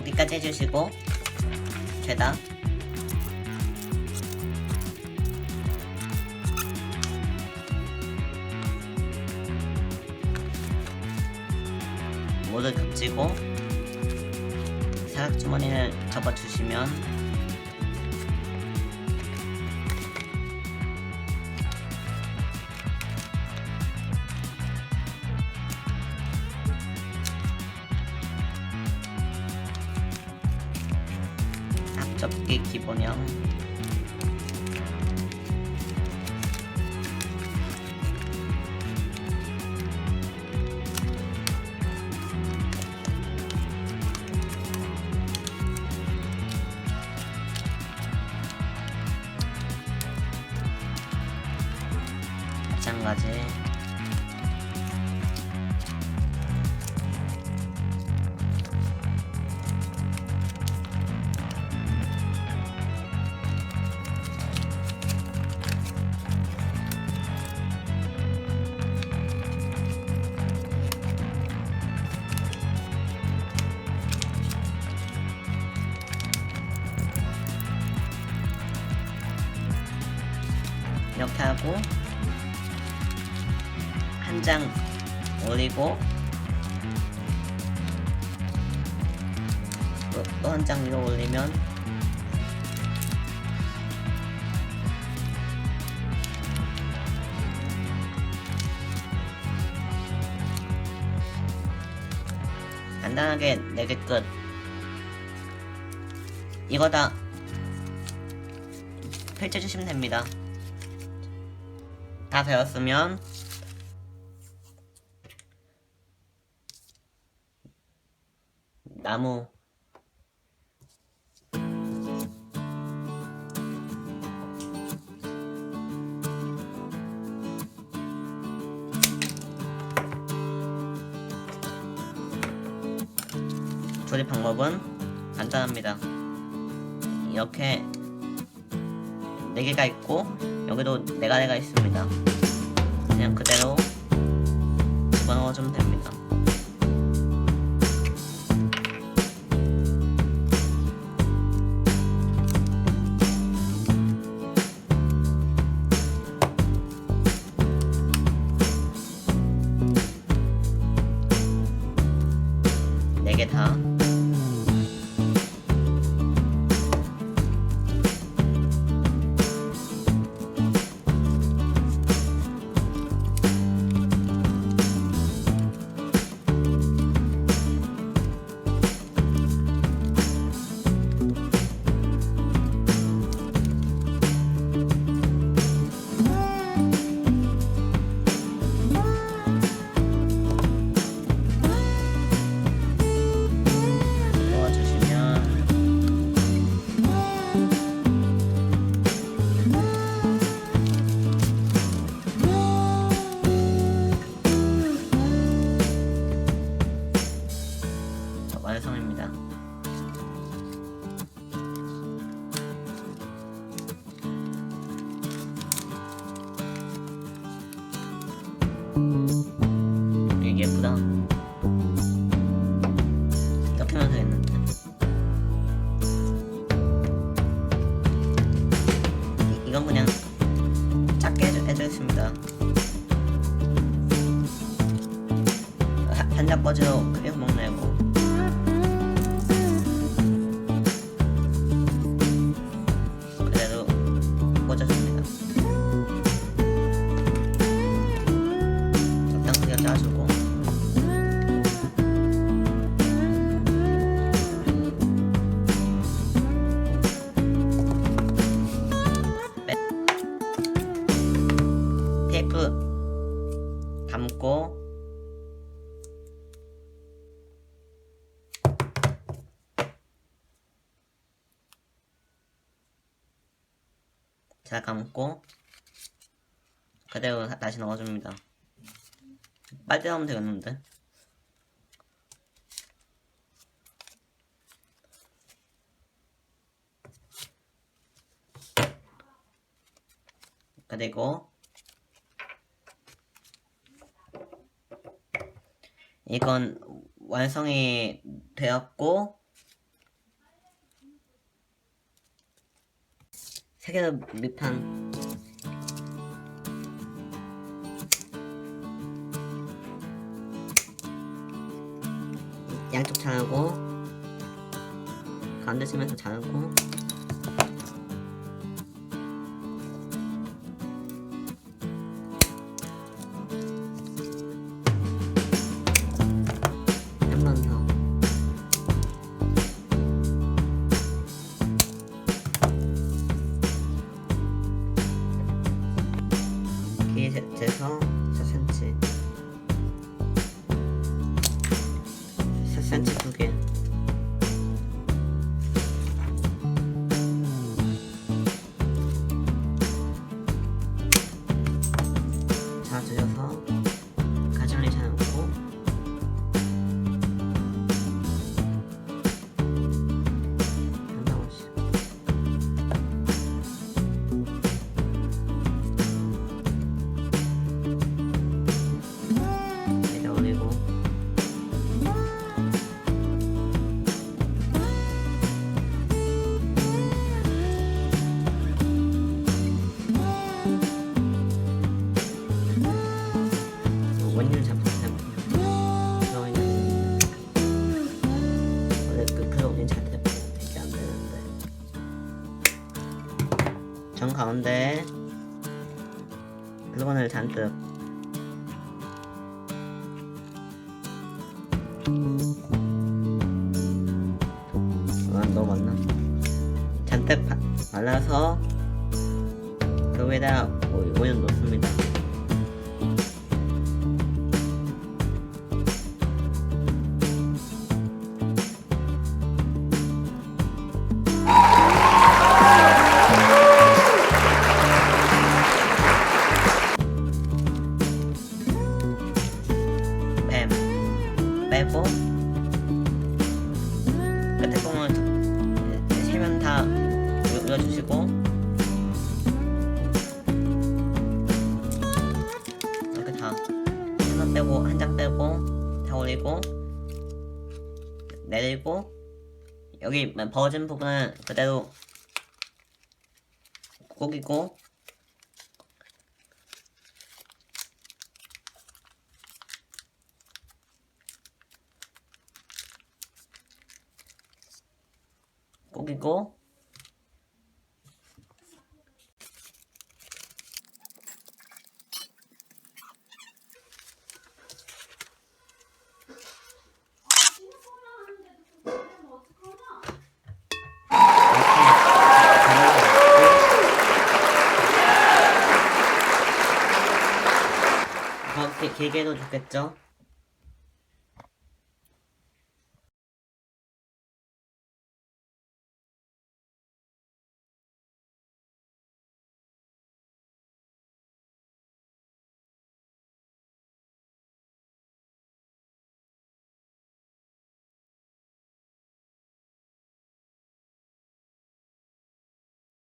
여기까지 해주시고 죄다. 모두 겹치고 사각주머니를 접어주시면 기본형 마찬가지 올리고 또 한 장 위로 올리면 간단하게 4개 끝. 이거 다 펼쳐주시면 됩니다. 다 배웠으면 나무 조립 방법은 간단합니다. 이렇게 네 개가 있고 여기도 네 가지가 있습니다. 그냥 그대로 집어넣어주면 됩니다. 잘 감고 그대로 다시 넣어줍니다. 빨대 넣으면 되겠는데? 그리고 이건 완성이 되었고 세계도 밑판. 양쪽 자르고 가운데 치면서 자르고 정 가운데. 글루건을 잔뜩. 아 너무 많나? 잔뜩 바, 발라서 그 위에다 오- 오일 넣습니다 빼고. 끝에 뽕을 세면 다 올려주시고. 이렇게 다 하나 빼고 한 장 빼고 다 올리고 내리고. 여기 버진 부분은 그대로 꼭이고 꼭이고 이렇게 길게 좋겠죠?